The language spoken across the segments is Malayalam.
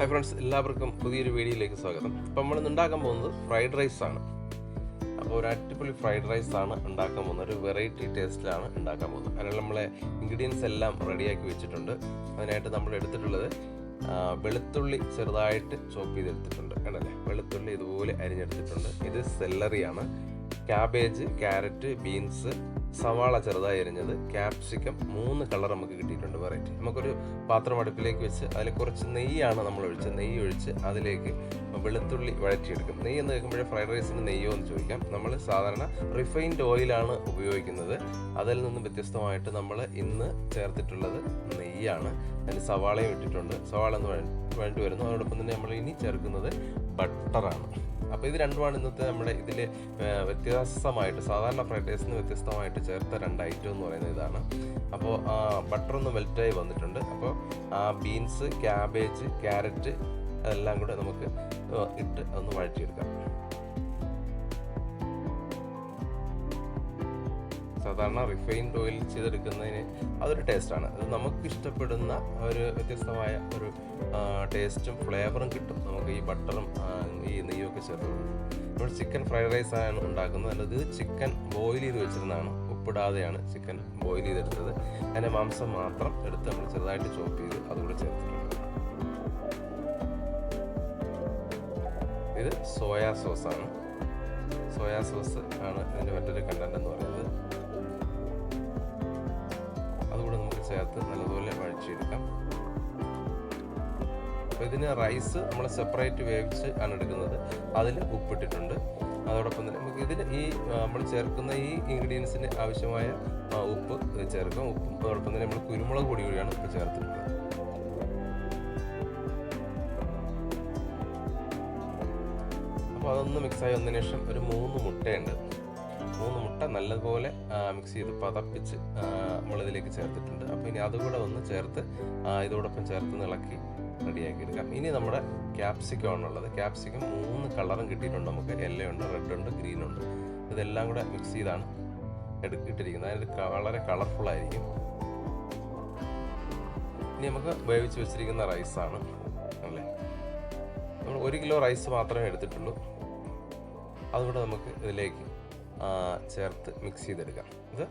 ഹായ് ഫ്രണ്ട്സ് എല്ലാവർക്കും പുതിയൊരു വീഡിയോയിലേക്ക് സ്വാഗതം. അപ്പോൾ നമ്മൾ ഉണ്ടാക്കാൻ പോകുന്നത് ഫ്രൈഡ് റൈസ് ആണ്. അപ്പോൾ ഒരു അടിപൊളി ഫ്രൈഡ് റൈസ് ആണ് ഉണ്ടാക്കാൻ പോകുന്നത്. ഒരു വെറൈറ്റി ടേസ്റ്റിലാണ് ഉണ്ടാക്കാൻ പോകുന്നത്. അതിനുള്ള നമ്മളെ ഇൻഗ്രീഡിയൻസ് എല്ലാം റെഡിയാക്കി വെച്ചിട്ടുണ്ട്. അതിനായിട്ട് നമ്മൾ എടുത്തിട്ടുള്ളത് വെളുത്തുള്ളി ചെറുതായിട്ട് ചോപ്പ് ചെയ്തെടുത്തിട്ടുണ്ട്. കണ്ടല്ലേ? വെളുത്തുള്ളി ഇതുപോലെ അരിഞ്ഞെടുത്തിട്ടുണ്ട്. ഇത് സെല്ലറിയാണ് ക്യാബേജ് ക്യാരറ്റ് ബീൻസ് സവാള ചെറുതായി അരിഞ്ഞത് ക്യാപ്സിക്കം മൂന്ന് കളർ നമുക്ക് കിട്ടിയിട്ടുണ്ട് വെറൈറ്റി നമുക്കൊരു പാത്രം അടുപ്പിലേക്ക് വെച്ച് അതിൽ കുറച്ച് നെയ്യാണ് നമ്മൾ ഒഴിച്ച് നെയ്യ് ഒഴിച്ച് അതിലേക്ക് വെളുത്തുള്ളി വഴറ്റിയെടുക്കും. നെയ്യ് എന്ന് കേൾക്കുമ്പോഴേ ഫ്രൈഡ് റൈസിന് നെയ്യോ എന്ന് ചോദിക്കാം. നമ്മൾ സാധാരണ റിഫൈൻഡ് ഓയിലാണ് ഉപയോഗിക്കുന്നത്. അതിൽ നിന്നും വ്യത്യസ്തമായിട്ട് നമ്മൾ ഇന്ന് ചേർത്തിട്ടുള്ളത് നെയ്യാണ്. അതിൽ സവാളയും ഇട്ടിട്ടുണ്ട്. സവാള എന്ന് വേണ്ടി വരുന്നു. അതോടൊപ്പം തന്നെ നമ്മൾ ഇനി ചേർക്കുന്നത് ബട്ടറാണ് അപ്പോൾ ഇത് രണ്ടുമാണ് ഇന്നത്തെ നമ്മുടെ ഇതിൽ വ്യത്യസ്തമായിട്ട് സാധാരണ ഫ്രൈഡ് റൈസിന് വ്യത്യസ്തമായിട്ട് ചേർത്ത രണ്ട് ഐറ്റം എന്ന് പറയുന്നത് ഇതാണ്. അപ്പോൾ ബട്ടർ ഒന്ന് മെൽറ്റായി വന്നിട്ടുണ്ട്. അപ്പോൾ ആ ബീൻസ് ക്യാബേജ് ക്യാരറ്റ് അതെല്ലാം കൂടെ നമുക്ക് ഇട്ട് ഒന്ന് വഴറ്റിയെടുക്കാം. സാധാരണ റിഫൈൻഡ് ഓയിൽ ചെയ്തെടുക്കുന്നതിന് അതൊരു ടേസ്റ്റാണ് അത് നമുക്ക് ഇഷ്ടപ്പെടുന്ന ഒരു വ്യത്യസ്തമായ ഒരു ടേസ്റ്റും ഫ്ലേവറും കിട്ടും. നമുക്ക് ഈ ബട്ടറും ഈ നെയ്യൊക്കെ ചേർത്ത് നമ്മൾ ചിക്കൻ ഫ്രൈഡ് റൈസ് ആണ് ഉണ്ടാക്കുന്നത്. അല്ലാതെ ചിക്കൻ ബോയിൽ ചെയ്ത് വെച്ചിരുന്നതാണ്. ഉപ്പിടാതെയാണ് ചിക്കൻ ബോയിൽ ചെയ്തെടുത്തത്. അതിന്റെ മാംസം മാത്രം എടുത്ത് നമ്മൾ ചെറുതായിട്ട് ചോപ്പ് ചെയ്ത് അതുകൂടെ ചേർത്തിട്ടുണ്ട്. ഇത് സോയാ സോസാണ് സോയാ സോസ് ആണ് ഇതിന്റെ മറ്റൊരു കണ്ടന്റ് എന്ന് പറയുന്നത്. അതുകൂടെ നമുക്ക് ചേർത്ത് നല്ലതുപോലെ വഴിച്ചെടുക്കാം അപ്പോൾ ഇതിന് റൈസ് നമ്മൾ സെപ്പറേറ്റ് വേവിച്ച് ആണ് എടുക്കുന്നത്. അതിൽ ഉപ്പിട്ടിട്ടുണ്ട്. അതോടൊപ്പം തന്നെ നമുക്ക് ഇതിന് ഈ നമ്മൾ ചേർക്കുന്ന ഈ ഇൻഗ്രീഡിയൻസിന് ആവശ്യമായ ഉപ്പ് ചേർക്കാം. ഉപ്പും അതോടൊപ്പം തന്നെ നമ്മൾ കുരുമുളക് പൊടി കൂടിയാണ് ഇപ്പോൾ ചേർത്തിട്ടുള്ളത്. അപ്പോൾ അതൊന്ന് മിക്സായി വന്നതിന് ശേഷം ഒരു മൂന്ന് മുട്ടയുണ്ട്. മൂന്ന് മുട്ട നല്ലതുപോലെ മിക്സ് ചെയ്ത് പതപ്പിച്ച് നമ്മളിതിലേക്ക് ചേർത്തിട്ടുണ്ട്. അപ്പോൾ ഇനി അതുകൂടെ ഒന്ന് ചേർത്ത് ഇതോടൊപ്പം ചേർത്ത് ഇളക്കി റെഡിയാക്കി എടുക്കാം ഇനി നമ്മുടെ ക്യാപ്സിക്കം ആണുള്ളത് ക്യാപ്സിക്കം മൂന്ന് കളറും കിട്ടിയിട്ടുണ്ട് നമുക്ക്. യെല്ലോ ഉണ്ട് റെഡ് ഉണ്ട് ഗ്രീൻ ഉണ്ട് ഇതെല്ലാം കൂടെ മിക്സ് ചെയ്താണ് എടുക്കിട്ടിരിക്കുന്നത് അതിന് ക- വളരെ കളർഫുൾ ആയിരിക്കും. ഇനി നമുക്ക് വേവിച്ച് വെച്ചിരിക്കുന്ന റൈസാണ് അല്ലേ? നമ്മൾ ഒരു കിലോ റൈസ് മാത്രമേ എടുത്തിട്ടുള്ളൂ. അതുകൂടെ നമുക്ക് ഇതിലേക്ക് ചേർത്ത് മിക്സ് ചെയ്തെടുക്കാം. ഇത്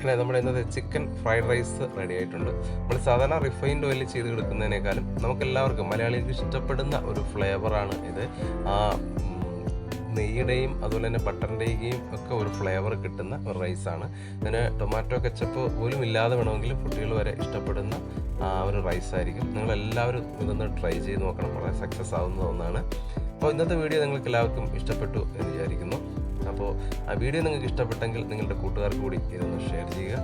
അങ്ങനെ നമ്മുടെ ഇന്നത്തെ ചിക്കൻ ഫ്രൈഡ് റൈസ് റെഡി ആയിട്ടുണ്ട്. നമ്മൾ സാധാരണ റിഫൈൻഡ് ഓയിൽ ചെയ്ത് കൊടുക്കുന്നതിനേക്കാളും നമുക്ക് എല്ലാവർക്കും മലയാളികൾക്ക് ഇഷ്ടപ്പെടുന്ന ഒരു ഫ്ലേവറാണ് ഇത്. ആ നെയ്യുടെയും അതുപോലെ തന്നെ ബട്ടറിന്റെയും ഒക്കെ ഒരു ഫ്ലേവർ കിട്ടുന്ന ഒരു റൈസാണ് ഇതിന് ടൊമാറ്റോ കെച്ചപ്പ് പോലും ഇല്ലാതെ വേണമെങ്കിലും കുട്ടികൾ വരെ ഇഷ്ടപ്പെടുന്ന ഒരു റൈസായിരിക്കും നിങ്ങൾ എല്ലാവരും ഇതൊന്ന് ട്രൈ ചെയ്ത് നോക്കണം. വളരെ സക്സസ് ആവുന്ന ഒന്നാണ്. അപ്പോൾ ഇന്നത്തെ വീഡിയോ നിങ്ങൾക്ക് എല്ലാവർക്കും ഇഷ്ടപ്പെട്ടു എന്ന് വിചാരിക്കുന്നു. അപ്പോൾ ആ വീഡിയോ നിങ്ങൾക്ക് ഇഷ്ടപ്പെട്ടെങ്കിൽ നിങ്ങളുടെ കൂട്ടുകാർക്ക് കൂടി ഇതൊന്ന് ഷെയർ ചെയ്യുക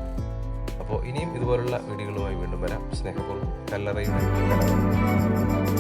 അപ്പോൾ ഇനിയും ഇതുപോലുള്ള വീഡിയോകളുമായി വീണ്ടും വരാം സ്നേഹപൂർവം കല്ലറയുടെ കലവറ.